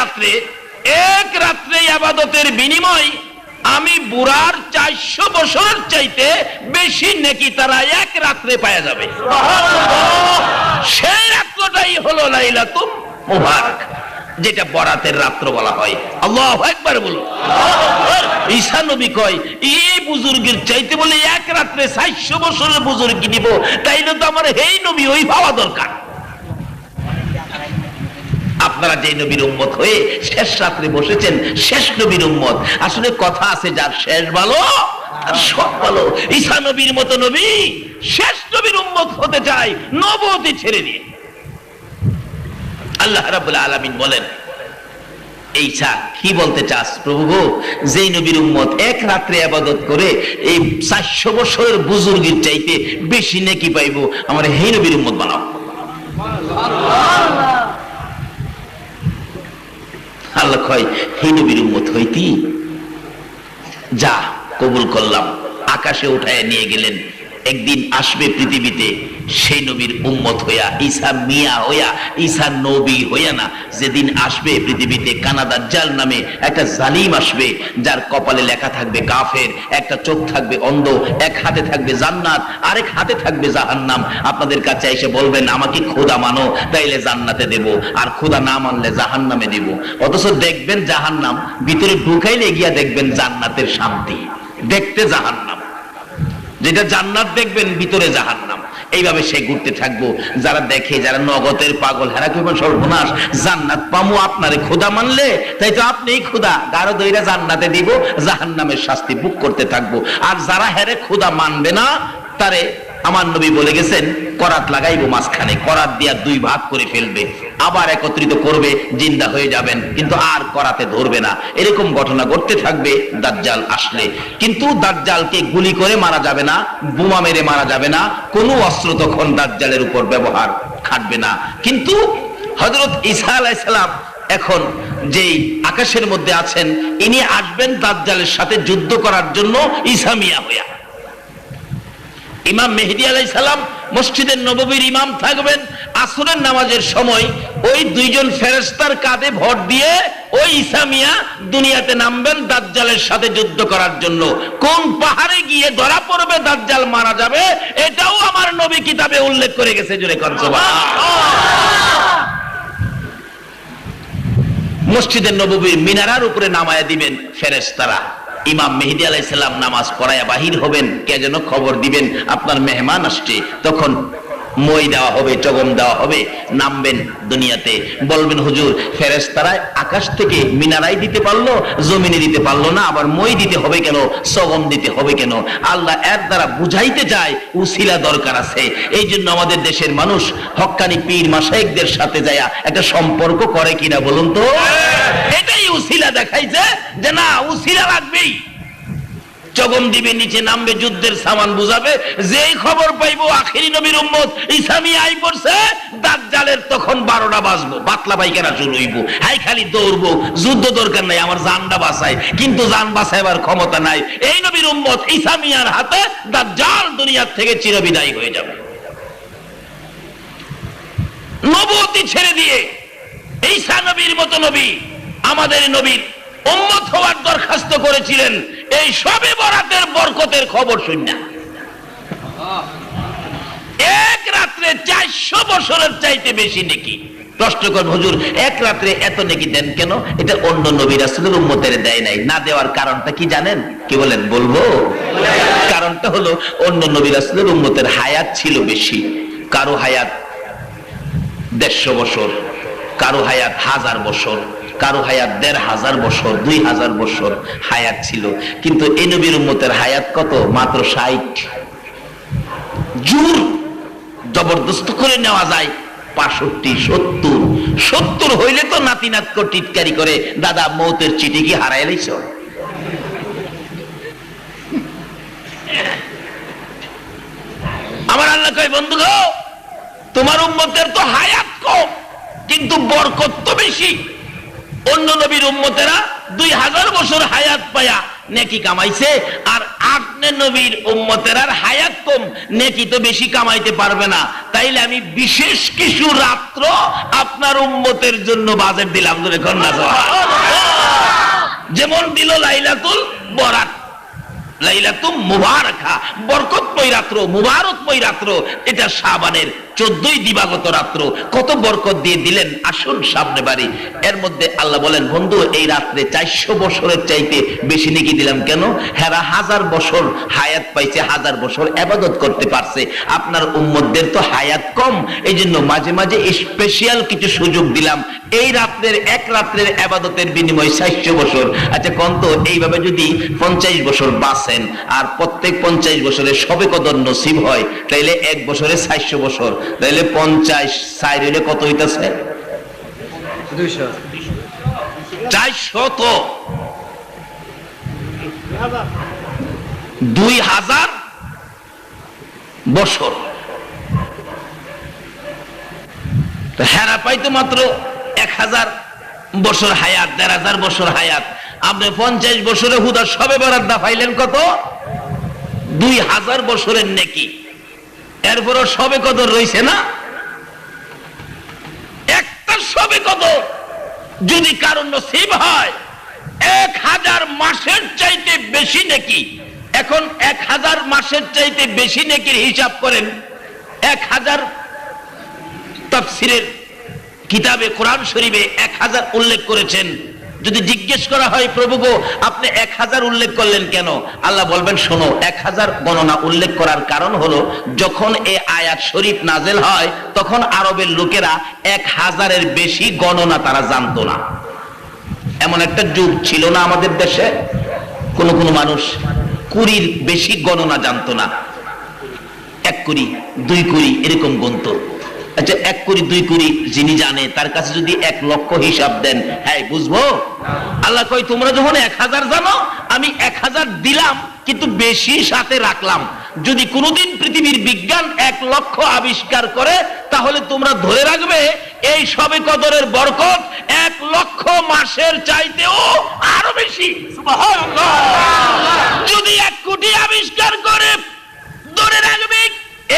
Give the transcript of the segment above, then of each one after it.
রাত্রে, এক রাত্রে আবাদতের বিনিময় আমি বুড়ার চারশো বছর চাইতে বেশি নেকি তারা এক রাত্রে পাওয়া যাবে। সেই রাত্রটাই হলো লাইলাতুল মুবারক, যেটা বরাতের রাত্র বলা হয়। আল্লাহ একবার বলুন। ঈশা নবী কয়, এই বুজুর্গের চাইতে বলে এক রাত্রে চারশো বছরের বুজুর্গ নিব, তাইলে তো আমার এই নবী, ওই পাওয়া দরকার। আপনারা যে নবীর উম্মত হয়ে শেষ রাত্রে বসেছেন, শেষ নবীর উম্মত। আসলে কথা আছে যার শেষ ভালো দিয়ে। আল্লাহ বলেন কি বলতে চাস প্রভু যেই নবীর এক রাত্রে করে এই বুজুর্গের চাইতে বেশি নেকি পাইবো, আমার হে নবীর উম্মত বানাও। আল্লাহ কয় হে নবীর উম্মত হইতি যা কবুল করলাম। আকাশে উঠায় নিয়ে গেলেন। একদিন আসবে পৃথিবীতে। সেই নবীর উম্মত হইয়া, ঈসা মিয়া হইয়া, ঈসা নবী হইয়া না, যেদিন আসবে পৃথিবীতে কানাদার জাল নামে একটা জালিম আসবে, যার কপালে লেখা থাকবে কাফের, একটা চোখ থাকবে অন্ধ, এক হাতে থাকবে জান্নাত, আরেক হাতে থাকবে জাহান্নাম। আপনাদের কাছে এসে বলবেন, আমাকে খোদা মানো, তাইলে জান্নাতে দেব, আর খোদা না মানলে জাহান্নামে দেব। অথচ দেখবেন জাহান্নাম, ভিতরে ঢুকাইলে গিয়া দেখবেন জান্নাতের শান্তি, দেখতে জাহান্নাম। যেটা জান্নাত দেখবেন, ভিতরে জাহান্নাম। এইভাবে সে ঘুরতে থাকব। যারা দেখে, যারা নগদের পাগল, হেরা কেমন সর্বনাশ, জান্নাত পামু আপনারে খোদা মানলে? তাই তো আপনি খোদা গারো দইরা জান্নাতে দিব জাহান নামের শাস্তি বুক করতে থাকব। আর যারা হেরে খোদা মানবে না, তারে আমার নবী বলে গেছেন, করাত লাগাইবো মাঝখানে, করাত দিয়া দুই ভাগ করে ফেলবে। আবার একত্রিত করবে, জিন্দা হয়ে যাবেন। কিন্তু আর করাতে ধরবে না। এরকম ঘটনা ঘটতে থাকবে, দাজ্জাল আসলে। কিন্তু দাজ্জালকে গুলি করে মারা যাবে না, বোমা মেরে মারা যাবে না, কোনো অস্ত্র তখন দাজ্জালের উপর ব্যবহার খাটবে না। কিন্তু হজরত ঈসা আলাইসালাম এখন যেই আকাশের মধ্যে আছেন, ইনি আসবেন দাজ্জালের সাথে যুদ্ধ করার জন্য ইসামিয়া হইয়া। ইমাম মেহেদি আলাই সালাম মসজিদের নববীর ইমাম থাকবেন, আসরের নামাজের সময় ওই দুইজন ফেরেস্তার কাঁধে ভর দিয়ে ওই ইসামিয়া দুনিয়াতে নামবেন দাজ্জালের সাথে যুদ্ধ করার জন্য। কোন পাহাড়ে গিয়ে ধরা পড়বে, দাজ্জাল মারা যাবে, এটাও আমার নবী কিতাবে উল্লেখ করে গেছে জুড়ে কনসবা মসজিদের নববীর মিনারার উপরে নামায় দিবেন ফেরেস্তারা ইমাম মেহেদি আলাইসাল্লাম নামাজ পড়ায় বাহির হবেন, কে যেন খবর দিবেন, আপনার মেহমান আসছে, তখন মই দেওয়া হবে চগম দেওয়া হবে নামবেন দুনিয়াতে। বলবেন হুজুর ফেরেস্তারা আকাশ থেকে মিনারাই দিতে পারল জমিনে দিতে পারল না আবার মই দিতে হবে কেন সগম দিতে হবে কেন? আল্লাহ এর দ্বারা বুঝাইতে যায় উসিলা দরকার আছে। এই জন্য আমাদের দেশের মানুষ হক্কানি পীর মাসাইকদের সাথে যায় একটা সম্পর্ক করে কিনা বলুন তো? এটাই উসিলা দেখাইছে যে না উসিলা লাগবেই। চগম দিবে, নিচে নামবে, যুদ্ধের সামান বুঝাবে। যেই খবর পাইবো, আখেরি নবীর উম্মত, ইসামি আই পড়ছে, দাজ্জালের তখন বারোটা বাজবো, বাতলা পাইকারা হইব। হাই খালি দৌড়বো, যুদ্ধ দরকার নাই, আমার জানটা বাঁচাই কিন্তু জান বাঁচাইবার ক্ষমতা নাই। এই নবীর উম্মত, ইসামিয়ার হাতে দাজ্জাল দুনিয়ার থেকে চিরবিদায় হয়ে যাবে। নবতী ছেড়ে দিয়ে, ঈসা নবীর মতো নবী, আমাদের নবীর উম্মত হওয়ার দরখাস্ত করেছিলেন। এই সবে বরাতের বরকতের খবর শুননা এক রাত্রে চারশো বছরের চাইতে বেশি নাকি। প্রশ্ন কর, হুজুর, এক রাত্রে এত নাকি দেন কেন? এটা অন্য নবীর আসলের উম্মতের দেয় নাই। না দেওয়ার কারণটা কি জানেন? কি বলেন, বলব? কারণটা হলো, অন্য নবীর আসলের উম্মতের হায়াত ছিল বেশি। কারও হায়াত দেড়শো বছর, কারও হায়াত হাজার বছর কারও হায়াত দেড় হাজার বছর, দুই হাজার বছর হায়াত ছিল। কিন্তু এই নবীর উম্মতের হায়াত কত? মাত্র ষাট। জোর জবরদস্ত করে নেওয়া যায়। পাঁষট্টি সত্তর। সত্তর হইলে তো নাতি নাতক টিটকারি করে, দাদা, মৌতের চিঠি কি হারাই লাইছ? আমার আল্লাহ কয়, বন্ধু তোমার উম্মতের তো হায়াত কম, কিন্তু বরকত তো বেশি। অন্য নবীর উম্মতেরা দুই হাজার বছর হায়াত পায়া নেকি কামাইছে, আর আপনি নবীর উম্মতের আর হায়াত কম, নেকি তো বেশি কামাইতে পারবে না। তাইলে আমি বিশেষ কিছু রাত্র আপনার উম্মতের জন্য বাজেট দিলাম যেমন দিল লাইলাতুল বরাত লাইলাতুম মুবারাকা, বরকতময় রাত্র, মুবারকময় রাত্র, এটা শাবানের চোদ্দই দিবাগত রাত্র কত বরকত দিয়ে দিলেন আসুন সামনে বাড়ি। এর মধ্যে আল্লাহ বলেন, বন্ধু, এই রাত্রে চারশো বছরের চাইতে বেশি নাকি দিলাম কেন? হেরা হাজার বছর হায়াত পাইছে, হাজার বছর আবাদত করতে পারছে। আপনার উম্মতদের তো হায়াত কম। এই জন্য মাঝে মাঝে স্পেশাল কিছু সুযোগ দিলাম। এই রাত্রের, এক রাত্রের আবাদতের বিনিময়ে চারশো বছর। আচ্ছা কন্ত এইভাবে যদি পঞ্চাশ বছর বাঁচেন, আর প্রত্যেক পঞ্চাশ বছরে সবে কদর নসিব হয়, তাইলে এক বছরে চারশো বছর। তাইলে পঞ্চাশ সাইড হইলে কত হইতেছে? চারশত দুই হাজার বছর। হেরা পাইতো মাত্র এক হাজার বছর হায়াত দেড় হাজার বছর হায়াত। আপনি পঞ্চাশ বছরে হুদা সবে বরাদ্দা পাইলেন কত? দুই হাজার বছরের নেকি। এরপরও সবে কদর রইছে না? একটা সবে কদর যদি কারণ নসিব হয়, এক হাজার মাসের চাইতে বেশি নাকি। এখন এক হাজার মাসের চাইতে বেশি নাকির হিসাব করেন, এক হাজার তাফসিরের কিতাবে কোরআন শরীফে এক হাজার উল্লেখ করেছেন। যদি জিজ্ঞেস করা হয়, প্রভু গো, আপনি এক হাজার উল্লেখ করলেন কেন? আল্লাহ বলবেন, শোনো, এক হাজার গণনা উল্লেখ করার কারণ হলো, যখন এ আয়াত শরীফ নাজেল হয়, তখন আরবের লোকেরা এক হাজারের বেশি গণনা তারা জানতো না। এমন একটা যুগ ছিল না আমাদের দেশে, কোন কোন মানুষ কুড়ির বেশি গণনা জানতো না। এক কুড়ি, দুই কুড়ি এরকম গন্ত আচ্ছা এক কুড়ি দুই কুড়ি যিনি জানে তার কাছে যদি এক লক্ষ হিসাব দেন হ্যাঁ বুঝব? আল্লাহ কই তোমরা যখন এক হাজার জানো আমি এক হাজার দিলাম কিন্তু বেশি সাথে রাখলাম। যদি কোনোদিন পৃথিবীর বিজ্ঞান এক লক্ষ আবিষ্কার করে তাহলে তোমরা ধরে রাখবে এই সবে কদরের বরকত এক লক্ষ মাসের চাইতেও আরও বেশি। যদি এক কোটি আবিষ্কার করে ধরে রাখবে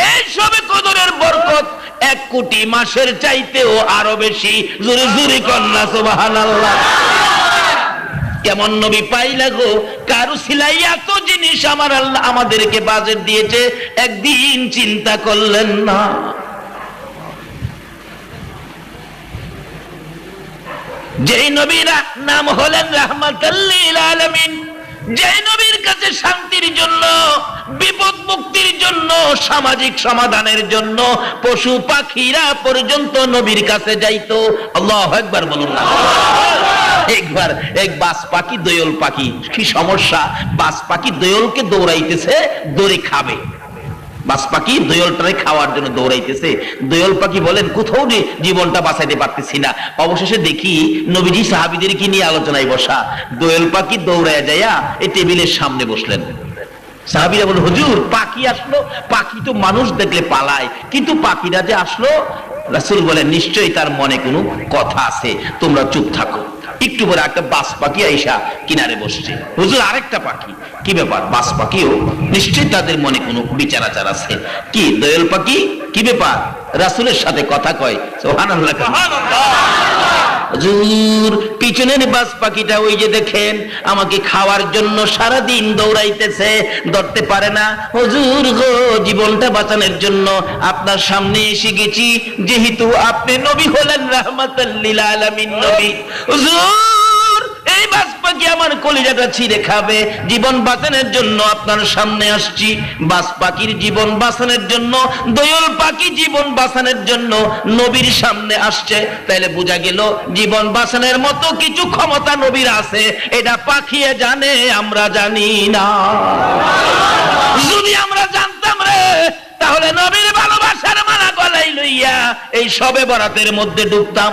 এই সবে কদরের বরকত এক কোটি মাসের চাইতেও আরও বেশি। জোরে জোরে কন্যা সুবাহান কেমন নবী পাইলা গো? কারু সিলাই এত জিনিস আমার আল্লাহ আমাদেরকে বাজেট দিয়েছে, একদিন চিন্তা করলেন না। যেই নবীরা নাম হলেন রাহমাতাল্লিল আলামিন। নবীর কাছে শান্তির জন্য, বিপদ মুক্তির জন্য, সামাজিক সমাধানের জন্য পশু পাখিরা পর্যন্ত নবীর কাছে যাইতো। আল্লাহ একবার বলুন না। একবার এক বাস পাখি দোয়ল পাখি, কি সমস্যা? বাস পাখি দোয়লকে দৌড়াইতেছে, দৌড়ে খাবে। বাস পাখি দোয়লটারে খাওয়ার জন্য দৌড়াইতেছে। দোয়ল পাখি বলেন, কোথাও জীবনটা বাঁচাইতে পারতেছি না। অবশেষে দেখি নবীজি সাহাবিদের কি নিয়ে আলোচনায় বসা। দোয়ল পাখি দৌড়ায় যাইয়া এই টেবিলের সামনে বসলেন। সাহাবিরা বলে হুজুর, পাখি আসলো। পাখি তো মানুষ দেখলে পালায়। কিন্তু পাখিরা যে আসলো, রাসূল বলেন, নিশ্চয়ই তার মনে কোনো কথা আছে। তোমরা চুপ থাকো। একটু পরে একটা বাস পাখি আইসা কিনারে বসছে। হুজুর, আরেকটা পাখি। কি ব্যাপার? বাস পাখিও? নিশ্চয়ই তাদের মনে কোনো বিচার আচার আছে। কি, দয়াল পাখি? কি ব্যাপার? রাসুলের সাথে কথা কয়। সুবহানাল্লাহ। হুজুর, পিছনের বাস পাখিটা ওই যে দেখেন, আমাকে খাওয়ার জন্য সারা দিন দৌড়াইতেছে, ধরতে পারে না। হুজুর গো, জীবনটা বাঁচানোর জন্য আপনার সামনে এসে গেছি, যেহেতু আপনি নবী হলেন রাহমাতাল্লিল আলামিন নবী। হুজুর! পাখি আমার কলিজাটা ছিঁড়ে খাবে? জীবন বাঁচানোর জন্য আপনার সামনে আসছি। জীবন বাঁচানোর জন্য পাখি জীবন বাঁচানোর জন্য নবীর সামনে আসছে। বোঝা গেল, জীবন বাঁচানোর মতো কিছু ক্ষমতা নবীর আছে। এটা পাখিয়ে জানে, আমরা জানি না। যদি আমরা জানতাম রে, তাহলে নবীর ভালোবাসার মালা গলাই লইয়া এই সবে বরাতের মধ্যে ডুবতাম।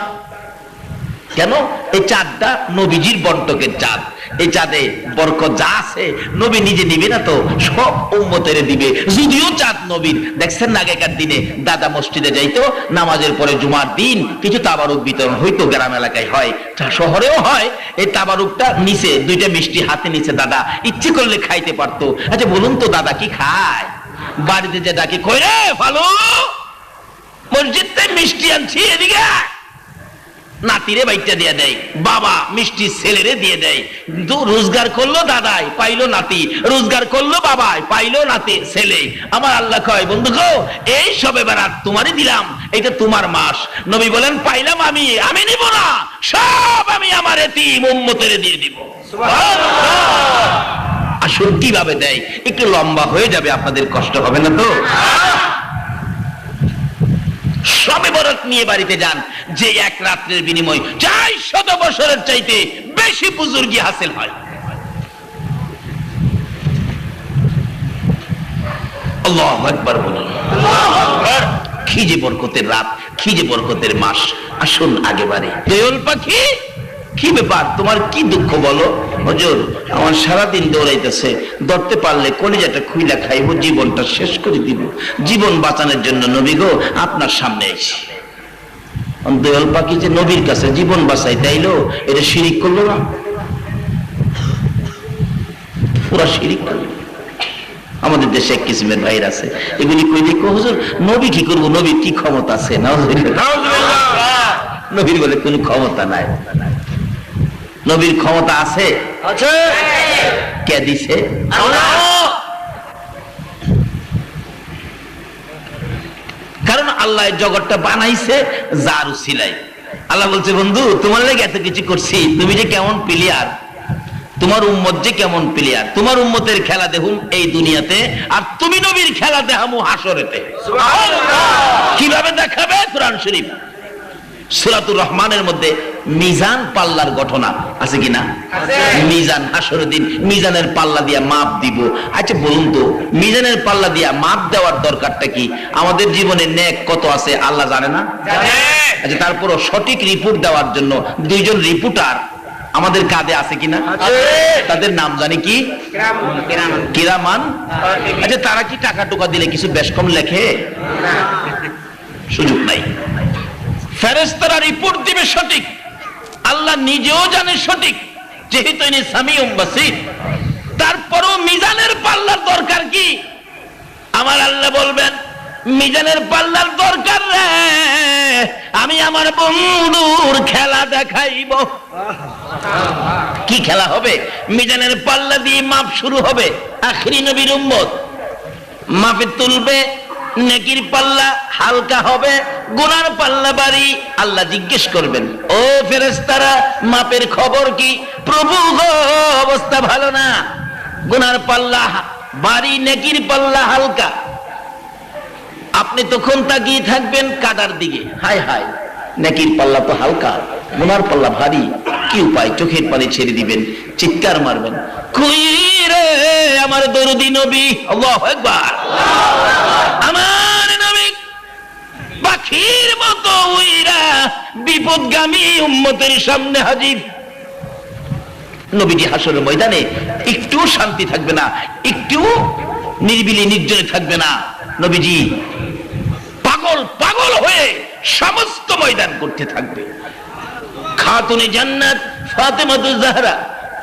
কেন? এই চাঁদটা নবীজির বন্টকের চাঁদ। এই চাঁদে বরকত যা আছে, নবী নিজে নিবে না তো, সব উম্মতের দিবে। যদিও চাঁদ নবীর। দেখছেন আগেকার দিনে দাদা মসজিদে যাইতো নামাজের পরে জুমার দিন কিছু তাবারুক বিতরণ হইতো গ্রাম এলাকায় হয় শহরেও হয়। এই তাবারুকটা নিচে, দুইটা মিষ্টি হাতে নিচে দাদা ইচ্ছে করলে খাইতে পারতো। আচ্ছা বলুন তো দাদা কি খায়? বাড়িতে যে ডাকে, কই রে ভালো মসজিদ মিষ্টি আনছি এদিকে। নাতিরে বাইকটা দিয়ে দেয়, বাবা মিষ্টি ছেলেরে দিয়ে দেয়। রোজগার করল দাদাই, পাইলো নাতি। রোজগার করল বাবাই, পাইলো নাতি, ছেলে। আমার আল্লাহ কয়, বন্ধু গো, এই সবে বেড়াত তোমারই দিলাম। এটা তোমার মাস। নবী বলেন, পাইলাম আমি আমি নিব না। সব আমি আমার এতিম উম্মতের দিয়ে দিব। আসুন কীভাবে দেয়? একটু লম্বা হয়ে যাবে, আপনাদের কষ্ট হবে না তো? সবে বরত নিয়ে বাড়িতে যান, যে এক রাত্রের বিনিময় চাই শত বছরের চাইতে বেশি বুজুর্গি হাসিল হয়। কি বরকতের রাত খিজে বরকতের মাস। আসুন আগে বাড়ি। পাখি কি ব্যাপার? তোমার কি দুঃখ বলো? হজুর আমার সারাদিন দৌড়াইতেছে। ধরতে পারলে কলিজাটা খুইলা খাইব জীবনটা শেষ করে দিব। জীবন বাঁচানোর জন্য নবী গো আপনার সামনে এসে দোয়াল পাখি যে নবীর কাছে জীবন বাঁচাই তাইলো এটা শিরিক করল না? পুরা শিরিক করল। আমাদের দেশে এক কিসিমের ভাইর আছে। এগুলি কই দেখো হুজুর? নবী কি করব? নবীর কি ক্ষমতা আছে? না নবীর বলে কোনো ক্ষমতা নাই। নবীর ক্ষমতা আছে? কে দিছে? কারণ আল্লাহ জগৎটা বানাইছে জারু সিলাই আল্লাহ বলছে বন্ধু তোমার লেগে এত কিছু করছি তুমি যে কেমন প্লেয়ার তোমার উম্মত যে কেমন প্লেয়ার তোমার উম্মতের খেলা দেখুন এই দুনিয়াতে আর তুমি নবীর খেলা দেখামু হাসরেতে। কীভাবে দেখাবে? কোরআন শরীফ। সুরাতুর রহমানের মধ্যে মিজান পাল্লার ঘটনা আছে কিনা? মিজান হাসর দিন মিজানের পাল্লা দিয়া মাপ দিব। আচ্ছা বলুন তো মিজানের পাল্লা দিয়া মাপ দেওয়ার দরকারটা কি? আমাদের জীবনে নেক কত আছে আল্লাহ জানে না? আচ্ছা তারপরও সঠিক রিপোর্ট দেওয়ার জন্য দুইজন রিপোর্টার আমাদের কাঁধে আছে কিনা? তাদের নাম জানি কি? কিরামান। আচ্ছা তারা কি টাকা টুকা দিলে কিছু বেশ কম লেখে? সুযোগ নাই। ফেরেস্তারা রিপোর্ট দিবে সঠিক। আল্লাহ নিজেও জানে সঠিক, যেহেতু ইনি সামিউম বাসির। তারপরও মিজানের পাল্লার দরকার কি? আমার আল্লাহ বলবেন, মিজানের পাল্লার দরকার রে, আমি আমার বন্ধুর খেলা দেখাইব। কি খেলা হবে? মিজানের পাল্লা দিয়ে মাপ শুরু হবে। আখরি নবীর উম্মত। মাপে তুলবে নেকির পাল্লা হালকা হবে, গুনার পাল্লা বাড়ি আল্লাহ জিজ্ঞেস করবেন। ও ফেরেস্তারা মাপের খবর কি? প্রভু অবস্থা ভালো না? গুনার পাল্লা বাড়ি নেকির পাল্লা হালকা। আপনি তখন তাকিয়ে থাকবেন কাদার দিকে। হায় হায়, নেকির পাল্লা তো হালকা, গুনার পাল্লা ভারী। কি উপায়? চোখের পানি ছেড়ে দিবেন, চিৎকার মারবেন। কই রে, আমার দরদি নবী। আল্লাহু আকবার। আমার নবী পাখির মতো উইরা বিপদগামী উম্মতের সামনে হাজির। নবীজি হাসরের ময়দানে একটু শান্তি থাকবে না, একটু নির্বিলি নির্জনে থাকবে না। নবীজি পাগল পাগল হয়ে সমস্ত ময়দান করতে থাকবে। খাতুনে জান্নাত, ফাতেমাতুজ জাহরা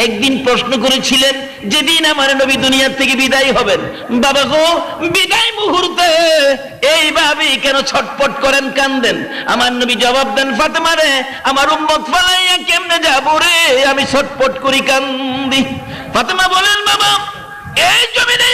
একদিন প্রশ্ন করেছিলেন, যেদিন আমার নবী দুনিয়ার থেকে বিদায় হবেন, বাবা গো, বিদায় মুহূর্তে এইভাবে কেন ছটপট করেন, কান্দেন? আমার নবী জবাব দেন, ফাতেমা রে, আমার উম্মত ফালাইয়া কেমনে যাব রে? আমি ছটপট করি, কান্দি। ফাতেমা বলেন, বাবা, এই জমিনে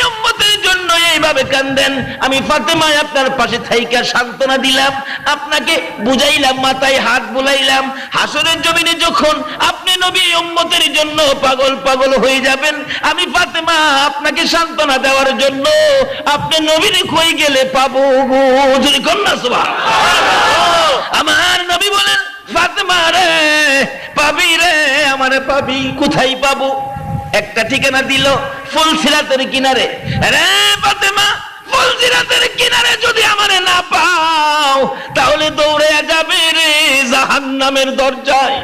এইভাবে কান্দেন? আমি ফাতেমায় আপনার পাশে থাইকা সান্ত্বনা দিলাম, আপনাকে বুঝাইলাম, মাথায় হাত বুলাইলাম। হাসরের জমিনে যখন আপনি নবী উম্মতের জন্য পাগল পাগল হয়ে যাবেন, আমি ফাতেমা আপনাকে সান্ত্বনা দেওয়ার জন্য আপনি নবীর কই গেলে পাবো যদি কন্যা সুভা আমার নবী বলেন, ফাতেমা রে, পাবি রে, আমার পাবি, কোথায় পাবো? একটা ঠিকানা দিল ফুলসিরাতের কিনারে। রে ফাতেমা কিনারে যদি আমারে না পাও, তাহলে দৌড়ে যাবে রে জাহান্নামের দরজায়।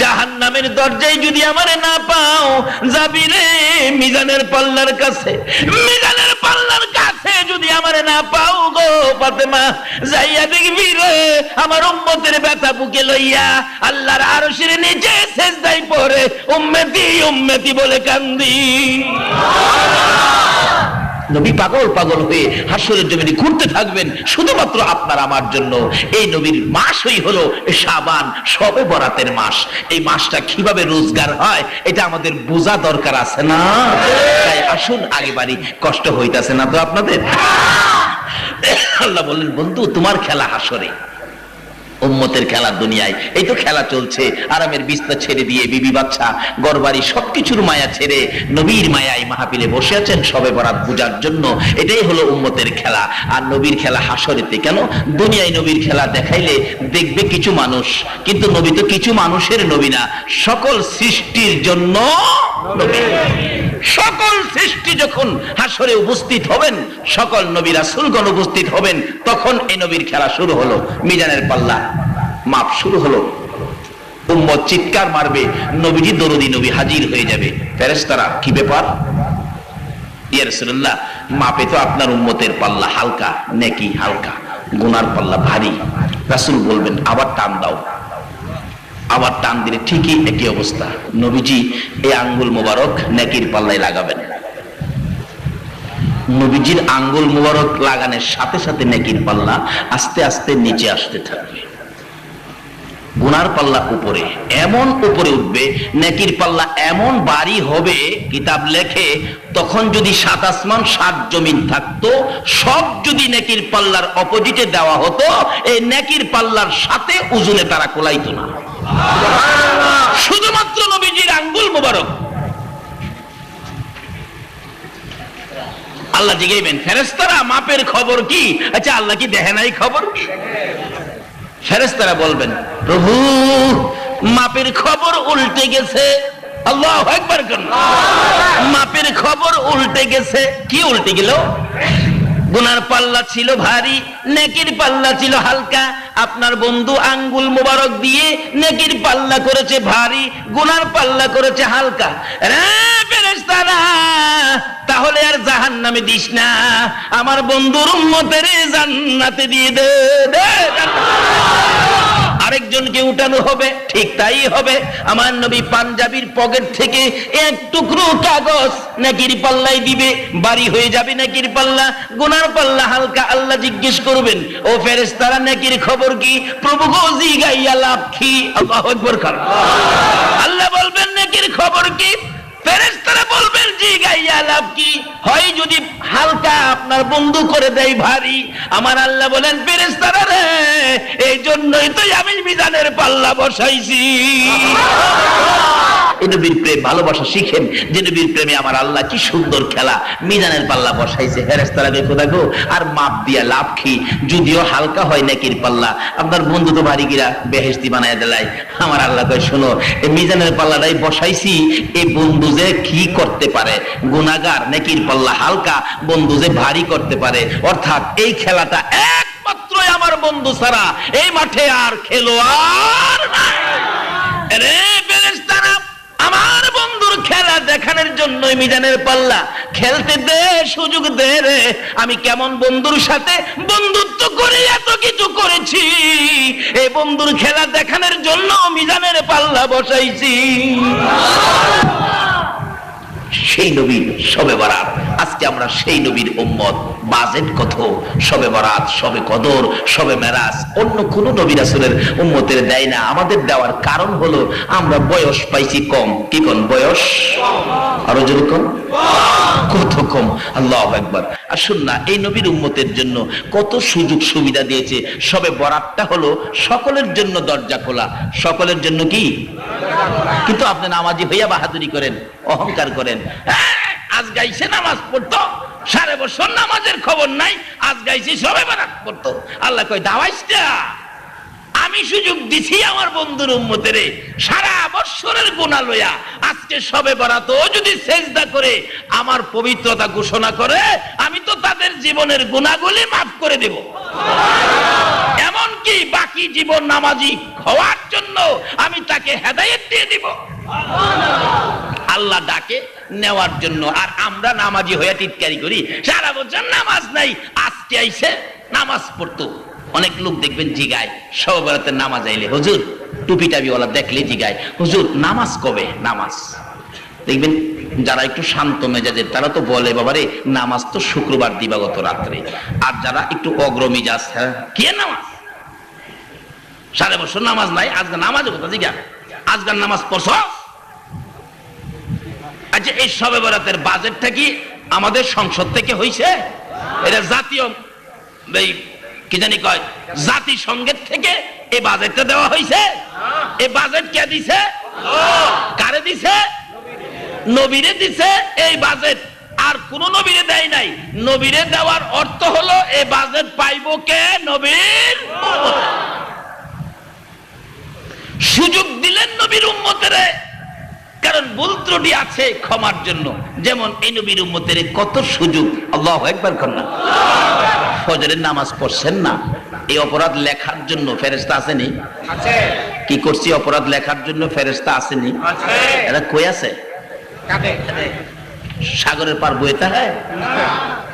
জাহান নামের দরজায় যদি আমারে না পাও, যাবি রে মিজানের পাল্লার কাছে। মিজানের পাল্লার কাছে যদি আমারে না পাও গো ফাতেমা, যাইয়া দেখবি রে আমার উম্মতের ব্যথা বুকে লইয়া আল্লাহর আরশের নিচে সেজদাই পড়ে, উম্মতি উম্মতি বলে কান্দি। নবী পাগল পাগল হয়ে হাসরের জমিনে ঘুরতে থাকবেন, শুধুমাত্র আপনার আমার জন্য। এই নবীর মাসই হলো সাবান সবে বরাতের মাস। এই মাসটা কীভাবে রোজগার হয়, এটা আমাদের বোঝা দরকার আছে না? তাই আসুন আগে বাড়ি, কষ্ট হইতাছে না তো আপনাদের? আল্লাহ বললেন, বন্ধু, তোমার খেলা হাসরে। উম্মতের খেলা দুনিয়ায়। এই তো খেলা চলছে, আরামের বিস্তার ছেড়ে দিয়ে বিবি বাচ্চা, গড়বাড়ি সবকিছুর মায়া ছেড়ে নবীর মায়ায় মাহাপিলে বসে আছেন সবে বরাত পূজার জন্য। এটাই হলো উম্মতের খেলা। আর নবীর খেলা হাসরেতে কেন? দুনিয়ায় নবীর খেলা দেখাইলে দেখবে কিছু মানুষ। কিন্তু নবী তো কিছু মানুষের নবী না। সকল সৃষ্টির জন্য সকল সৃষ্টি যখন হাসরে উপস্থিত হবেন, সকল নবী রাসূলগণ উপস্থিত হবেন, তখন এই নবীর খেলা শুরু হলো। মিজানের পাল্লা। মাপ শুরু হলো। উম্মত চিৎকার মারবে, নবীজি দরদি নবী হাজির হয়ে যাবে। ফেরেশতারা, কি ব্যাপার? ইয়া রাসূলুল্লাহ, মাপে তো আপনার উম্মতের পাল্লা হালকা, নেকি হালকা, গুনার পাল্লা ভারী। রাসূল বলবেন, আবার টান দাও। আবার টান দিলে ঠিকই একই অবস্থা। নবীজি এই আঙ্গুল মোবারক নেকির পাল্লায় লাগাবেন। নবীজির আঙ্গুল মোবারক লাগানোর সাথে সাথে নেকির পাল্লা আস্তে আস্তে নিচে আসতে থাকবে। গুনার পাল্লা উপরে। এমন উপরে উঠবে, নেকির পাল্লা এমন বাড়ি হবে, কিতাব লেখে, তখন যদি সাত আসমান, সাত জমিন থাকতো, সব যদি নেকির পাল্লার অপোজিটে দেওয়া হতো, এই নেকির পাল্লার সাথে উজুনে তারা কোলাইতো না। শুধুমাত্র নবীজির আঙ্গুল মোবারক। আল্লাহ জিগাইবেন ফেরেস্তারা মাপের খবর কি? আচ্ছা আল্লাহ কি দেখে নাই খবর? কি ফেরেস্তারা বলবেন প্রভু, মাপের খবর উল্টে গেছে। আল্লাহ একবার মাপের খবর উল্টে গেছে। কি উল্টে গেল? গুনার পাল্লা ছিল ভারী, নেকির পাল্লা ছিল হালকা। আপনার বন্ধু আঙ্গুল মোবারক দিয়ে নেকির পাল্লা করেছে ভারী, গুনার পাল্লা করেছে হালকা। তাহলে আর জাহান নামে দিস না। আমার বন্ধুর উম্মতের জান্নাতে দিয়ে দে আরেকজনকে উঠানো হবে, ঠিক তাই হবে। আমার নবী পাঞ্জাবির পকেট থেকে এক টুকরো কাগজ নাকির পাল্লাই দিবে, বাড়ি হয়ে যাবে নাকির পাল্লা, গুনার পাল্লা হালকা আল্লাহ জিজ্ঞেস করবেন, ও ফেরেশতারা, নাকির খবর কি? প্রভু গো জিগাইয়া লাভ কি? আল্লাহ আল্লাহ বলবেন, নাকির খবর কি? বলবেন, জি গাইয়া লাভ কি? হয় যদি হালকা আপনার বন্ধু করে দেয় ভারী, আমার আল্লাহ বলেন, ফেরেশতারা রে এই জন্যই তো আমি পাল্লা বসাইছি। নবীর প্রেম ভালোবাসা শিখেন। যে নবীর প্রেমে আমার আল্লাহ কি সুন্দর খেলা। মিজানের পাল্লা বসাইছে। হেরেস্তারা দেখো দেখো, আর মাপ দিয়া লাভ যদিও হালকা হয় নাকির পাল্লা। আপনার বন্ধু তো বাড়ি গিরা বেহেস্তি বানায় দিলাই আমার আল্লাহ কয়, শোনো এই মিজানের পাল্লাটাই বসাইছি। এই বন্ধু যে কি করতে পারে? গুনাগার নাকির পাল্লা হালকা, বন্ধু যে ভারী করতে পারে। অর্থাৎ এই খেলাটা একমাত্রই আমার বন্ধু ছাড়া এই মাঠে আর খেলোয়াড় রে আমার বন্ধুর খেলা দেখানোর জন্য মিজানের পাল্লা। খেলতে দে, সুযোগ দে রে। আমি কেমন বন্ধুর সাথে বন্ধুত্ব করে এত কিছু করেছি? এই বন্ধুর খেলা দেখানোর জন্য মিজানের পাল্লা বসাইছি। সেই নবীর সবে বরাত। আজকে আমরা সেই নবীর উম্মত। বাজেট কত? সবে বরাত সবে কদর সবে মেরাজ। অন্য কোন নবী রাসূলের উম্মতের দেয় না। আমাদের দেওয়ার কারণ হলো আমরা বয়স পাইছি কম। কি কোন বয়স? আরও যদি কম? কত কম? আল্লাহ একবার আসুন না, এই নবীর উম্মতের জন্য কত সুযোগ সুবিধা দিয়েছে। সবে বরাতটা হলো সকলের জন্য দরজা খোলা। সকলের জন্য কি? কিন্তু আপনি নামাজি হইয়া বাহাদুরি করেন, অহংকার করেন। আজ গাইছে নামাজ পড়তো। সাড়ে বছর নামাজের খবর নাই, আজ গাইছি সবে বারাত পড়তো। আল্লাহ কয়, দাওয়াইসটা। আমি সুযোগ দিছি আমার বন্ধুর উম্মতেরে। সারা বৎসরের গুণা লইয়া আজকে সবে বরাত যদি সেজদা করে, আমার পবিত্রতা ঘোষণা করে, আমি তো তাদের জীবনের গুণাগুলি মাফ করে দেব। এমনকি বাকি জীবন নামাজি হওয়ার জন্য আমি তাকে হেদায়েত দিয়ে দিব। আল্লাহ ডাকে নেওয়ার জন্য। আর আমরা নামাজি হয়ে টিটকারি করি। সারা বছর নামাজ নাই। আজকে আইসে নামাজ পড়তো। অনেক লোক দেখবেন জিগায়। সবরাতের নামাজ আইলে, হুজুর টুপি টাবিওয়ালা দেখলে জিগায়। হুজুর, নামাজ কবে? নামাজ। দেখবেন যারা একটু শান্ত মেজাজের, তারা তো বলে, বাবারে, নামাজ তো শুক্রবার দিবাগত রাত্রে। আর যারা একটু অগ্রমিজাজ হ্যাঁ কে নামাজ? সারা বছর নামাজ নাই, আজকে নামাজ কথা জিগা। আজকাল নামাজ পড়ছ আচ্ছা এই সবে বরাতের বাজেটটা কি আমাদের সংসদ থেকে হইছে এটা জাতীয় এই কি জানি কয় জাতিসংঘের থেকে এই বাজেটটা দেওয়া হয়েছে এই বাজেট কে দিছে? কারে দিছে? নবীরে দিছে এই বাজেট। আর কোন নবীরে দেয় নাই। নবীরে দেওয়ার অর্থ হলো এই বাজেট পাইবো কে? নবীর সুযোগ দিলেন নবীর উম্মতেরে। কারণ ভুল ত্রুটি আছে ক্ষমার জন্য। যেমন এই নবীর উম্মতের কত সুযোগ? আল্লাহ একবার ফজরের নামাজ পড়ছেন না। এই অপরাধ লেখার জন্য ফেরেস্তা আসেনি? কি করছি? অপরাধ লেখার জন্য ফেরেস্তা আসেনি? এরা কই আছে? সাগরের পার বইতে হয়?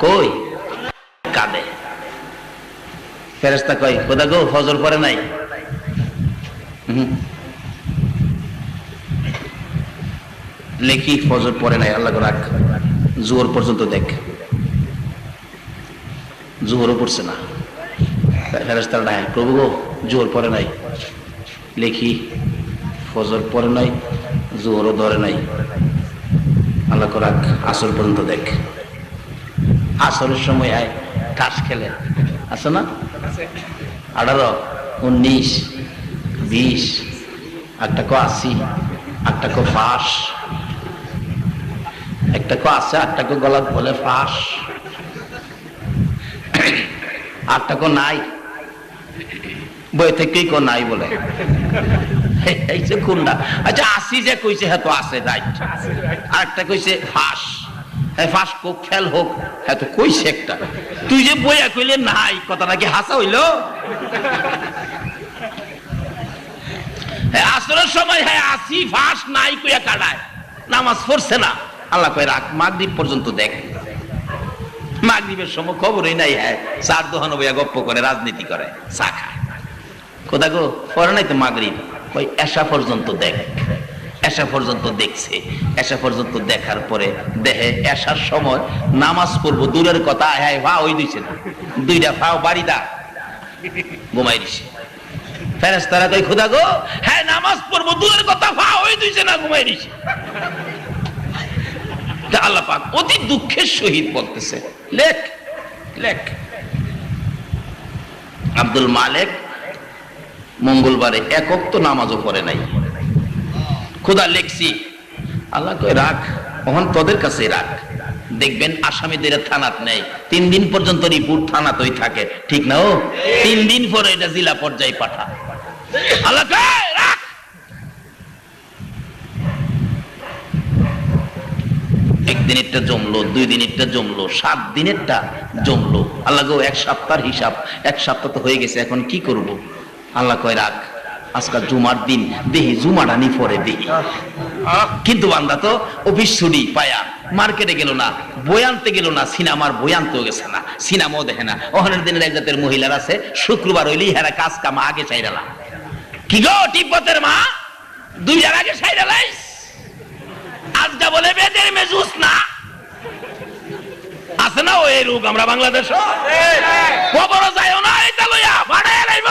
কই? কাঁদে। ফেরেস্তা কই কোথা গো ফজর পরে নাই? হুম। লেখি ফজর পরে নাই আল্লাহ রাখ জোহর পর্যন্ত দেখ। জোহরও পড়ছে না। ফেরেস্তার নাই প্রভু গো, জোহর পরে নাই। লেখি, ফজর পরে নাই, জোহরও ধরে নাই। আল্লাহ রাখ আসর পর্যন্ত দেখ। আসরের সময় আয় তাস খেলে। আছে না? আঠারো, উনিশ, বিশ, একটা কো আশি, একটা কো ফাঁস একটা কো আছে একটা কো গলাত বলে ফাঁস। আটটা কো নাই। বই থেকেই কো নাই বলে। এই যে আচ্ছা আশি যে কইছে হ্যাঁ তো আছে, রাইট। আর একটা কইছে ফাঁস। হ্যাঁ ফাঁস খেল হোক। হ্যাঁ তো কইছে একটা। তুই যে বইয়া কইলে নাই, কথাটা কি হাসা হইল? আসরের সময় হ্যাঁ আসি, ফাঁস নাই কইয়া কাটায়। নামাজ পড়ছে না। আল্লাহ কয়, রাখ, মাগরিব পর্যন্ত দেখ। মাগরিবের সময় খবরই নাই হ্যাঁ। চার দোহানো বইয়া গপ্প করে, রাজনীতি করে খায়। কোথা গো, পরে নাই তো মাগরিব? ওই এসা পর্যন্ত দেখ। এসা পর্যন্ত দেখছে। এসা পর্যন্ত দেখার পরে দেহে এসার সময় নামাজ পড়ব, দূরের কথা হ্যাঁ ভা ওই দিছে না। দুইটা ফাও বাড়ি দা। ঘুমাই দিছে। ফেরেস্তারা কই খুদা গো হ্যাঁ নামাজ পড়ব, দূরের কথা ফা ওই দিছে না ঘুমাই দিছে। তা আল্লাহ পাক অতি দুঃখের সহিত বলতেছে। লেখ লেখ। আব্দুল মালেক মঙ্গলবারে একক তো নামাজও পড়ে নাই। খোদা লেখছি, আল্লাহ কয়, রাখ ওখান তোদের কাছে রাখ। দেখবেন আসামিদের থানাত নেই। তিন দিন পর্যন্ত রিপোর্ট থানাতেই থাকে। ঠিক না ও? তিন দিন পরে এটা জেলা পর্যায়ে পাঠা। আল্লাহ একদিনেরটা জমলো দুই দিনেরটা জমলো সাত দিনেরটা জমলো। আল্লাহ গো, এক সপ্তাহের হিসাব, এক সপ্তাহ তো হয়ে গেছে, এখন কি করব? আল্লাহ কয়, রাখ, আজকাল জুমার দিন, দেহি জুমাটা নি পরে দেহি কিন্তু বান্দা তো অফিস ছুটি পায়া, মার্কেটে গেল না, বই আনতে গেল না, সিনেমার বই আনতেও গেছে না, সিনেমাও দেখে না। ওখানের দিনের এক জাতের মহিলার আছে, শুক্রবার হইলেই হেরা কাজ কাম আগে চাইরালা কি গো টিপতের মা? দুই আগে চাইরালাইস আজকা বলে বেদের মেজুস না। আছে না ওই রোগ আমরা বাংলাদেশ? খবর যাইও না এটা লইয়া ভাড়ায় লাইব।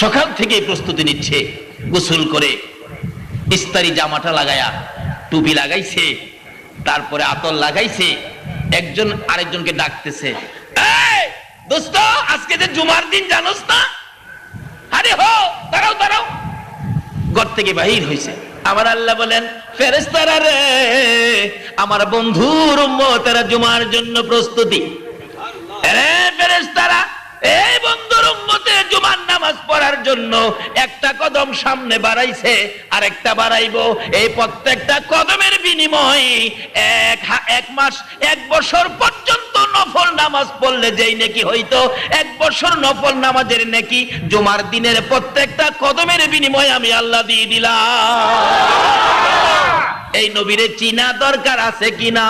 সকাল থেকে প্রস্তুতি নিচ্ছে, গোসল করে। ইস্তারি জামাটা লাগায়া, টুপি লাগাইছে, তারপরে আতর লাগাইছে, একজন আরেকজনকে ডাকতেছে। আজকে যে জুমার দিন, জানোস না? আরে হো ঘর থেকে বাহির হয়েছে আমার আল্লাহ বলেন ফেরেস্তারা রে, আমার বন্ধুর উম্মতেরা জুমার জন্য প্রস্তুতি। রে ফেরেস্তারা এই উম্মতে জুমার নামাজ পড়ার জন্য একটা কদম সামনে বাড়াইছে আর একটা বাড়াইবো। এই প্রত্যেকটা কদমের বিনিময়ে এক এক মাস, এক বছর পর্যন্ত নফল নামাজ পড়লে যেই নেকি হইতো, এক বছর নফল নামাজের নেকি জুমার দিনের প্রত্যেকটা কদমের বিনিময়ে আমি আল্লাহ দিয়ে দিলাম। এই নবীরে চিনা দরকার আছে কিনা?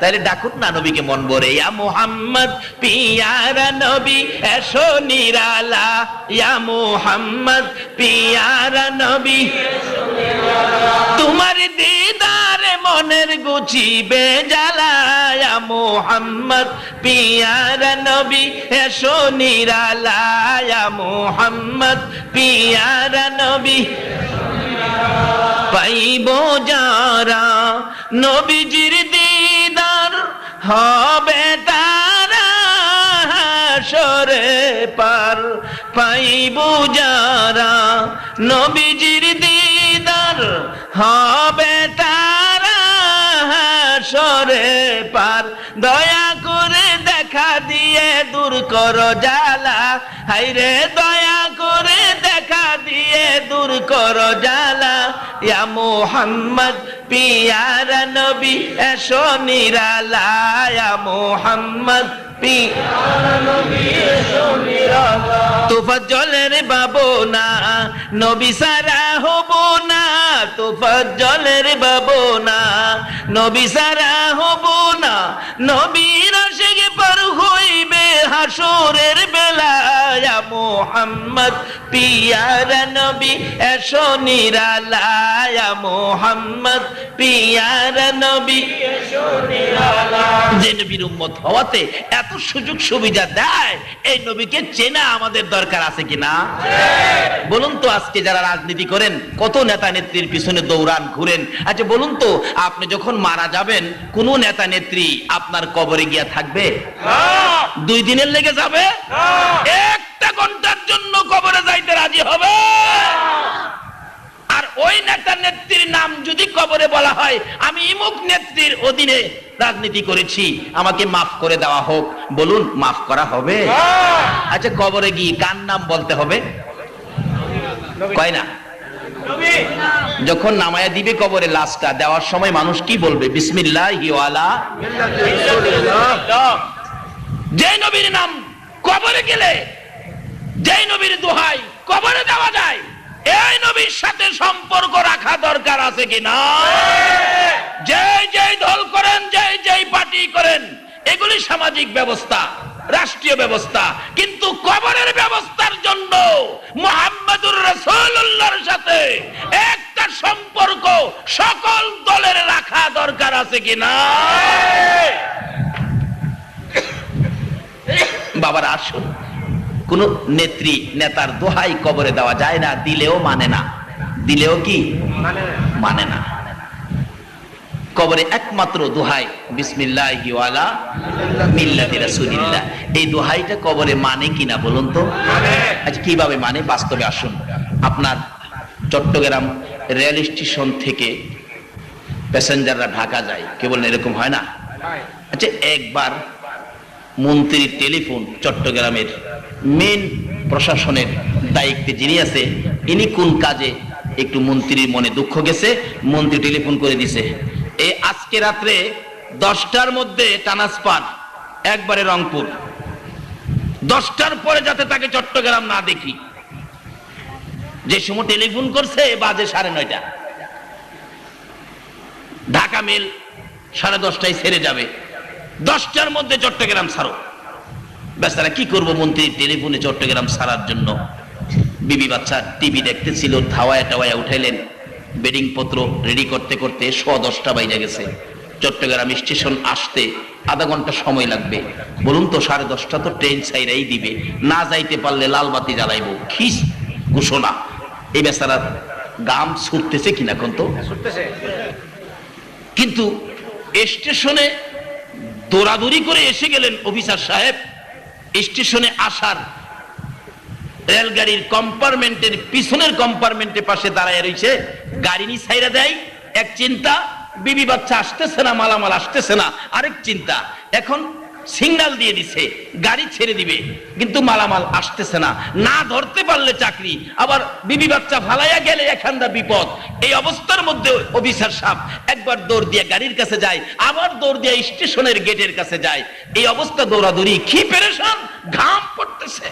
তাহলে ডাকুন না নবীকে মন ভরে, ইয়া মুহাম্মদ, পিয়ারা নবী, এসো নিরালা। ইয়া মুহাম্মদ, পিয়ারা নবী, তোমার দিদারে মনের গুছিবে জ্বালা ইয়া মুহাম্মদ, পিয়ারা নবী, এসো নিরালা। ইয়া মুহাম্মদ, পিয়ারা নবী, পাইব যারা নবীজির হবে তারা পার, পাইব যারা নবীজির দিদার। হবে তারা সরে পার, দয়া করে দেখা দিয়ে দূর করো জ্বালা। হাইরে দয়া করো জ্বালা। ইয়া মোহাম্মদ, পিয়ারা নবী, এসো নিরালা। ইয়া মোহাম্মদ তোফাজ্জলের বাবু না নবী সারা হব না। তোফাজ্জলের বাবু না নবী সারা হব না। নবীর আশেকে পার হইবে হাসরের বেলায়। মোহাম্মদ পিয়ারা নবী এসো নিরালায় মোহাম্মদ পিয়ারা নবী যে নবীর উম্মত হওয়াতে এত সুযোগ সুবিধা দেয় এই নবীকে চেনা আমাদের দরকার আছে কিনা বলুন তো আজকে যারা রাজনীতি করেন কত নেতা নেত্রীর পিছনে দৌড়ান ঘুরেন। আচ্ছা বলুন তো আপনি যখন মারা যাবেন কোন নেতা নেত্রী আপনার কবরে গিয়া থাকবে? দুই দিনের লেগে যাবে? একটা ঘণ্টার জন্য কবরে যাইতে রাজি হবে? আর ওই নেতা নেত্রীর নাম যদি কবরে বলা হয় আমি ইমুক নেত্রীর অধীনে রাজনীতি করেছি আমাকে মাফ করে দেওয়া হোক। বলুন মাফ করা হবে? আচ্ছা কবরে গিয়ে কার নাম বলতে হবে? কয় না? যখন নামায়া দিবে কবরে লাশটা দেওয়ার সময় মানুষ কি বলবে? বিসমিল্লাহ যে নবীর নাম কবরে গেলে যে নবীর দোহাই কবরে দেওয়া যায়, এই নবীর সাথে সম্পর্ক রাখা দরকার আছে কিনা যে যেই দল করেন যে যেই পার্টি করেন, এগুলি সামাজিক ব্যবস্থা, রাষ্ট্রীয় ব্যবস্থা। কিন্তু কবরের ব্যবস্থার জন্য মোহাম্মদুর রসুল্লাহর সাথে একটা সম্পর্ক সকল দলের রাখা দরকার আছে কিনা বাবার, আসুন। কোন নেত্রী নেতার দোহাই কবরে দেওয়া যায় না দিলেও মানে না। দিলেও কি? মানে না। কবরে একমাত্র দোহাই বিসমিল্লাহ মিল্লাতি রাসূলিল্লাহ। এই দোহাইটা কবরে মানে কিনা বলুন তো? আচ্ছা কীভাবে মানে? বাস্তবে আসুন। আপনার চট্টগ্রাম রেল স্টেশন থেকে প্যাসেঞ্জাররা ঢাকা যায়। কেবল এরকম হয় না? আচ্ছা একবার মন্ত্রীর টেলিফোন চট্টগ্রামের মেন প্রশাসনের দায়িত্বে যিনি আছে, ইনি কোন কাজে একটু মন্ত্রীর মনে দুঃখ গেছে? মন্ত্রী টেলিফোন করে দিছে। এই আজকে রাত্রে দশটার মধ্যে ট্রান্সফার একবারে রংপুর। দশটার পরে যাতে তাকে চট্টগ্রাম না দেখি। যে সময় টেলিফোন করছে, বাজে সাড়ে নয়টা। ঢাকা মেল সাড়ে দশটায় ছেড়ে যাবে। দশটার মধ্যে চট্টগ্রাম ছাড়ো। বেচারা কি করব মন্ত্রী? টেলিফোনে চট্টগ্রাম ছাড়ার জন্য। বিবি বাচ্চা টিভি দেখতেছিল ধাওয়ায় টাওয়ায় উঠাইলেন। বেডিং পত্র রেডি করতে করতে শ দশটা বাইজা গেছে। চট্টগ্রাম স্টেশন আসতে আধা ঘণ্টা সময় লাগবে। বলুন তো সাড়ে দশটা তো ট্রেন ছাইরাই দিবে। না যাইতে পারলে লাল বাতি জ্বালাইবো। খিস ঘোষণা। এই বেচারা গাম ছুটতেছে কিনা কোন তো? কিন্তু স্টেশনে দৌড়াদৌড়ি করে এসে গেলেন অফিসার সাহেব। স্টেশনে আসার রেলগাড়ির কম্পার্টমেন্টের পিছনের কম্পার্টমেন্টের পাশে দাঁড়ায় রয়েছে গাড়ি নি ছাইরা দেয়। এক চিন্তা, বিবি বাচ্চা আসতেছে না, মালামাল আসতেছে না। আরেক চিন্তা, এখন সিগন্যাল দিয়ে দিছে, গাড়ি ছেড়ে দিবে, কিন্তু মালামাল আসতেছে না। না ধরতে পারলে চাকরি, আবার বিবি বাচ্চা ফালাইয়া গেলে এখানটা বিপদ। এই অবস্থার মধ্যে অফিসার সাহেব একবার দৌড় দিয়ে গাড়ির কাছে যায়, আবার দৌড় দিয়ে স্টেশনের গেটের কাছে যায়। এই অবস্থা দৌড়াদৌড়ি, কি পেরেশান? ঘাম পড়তেছে।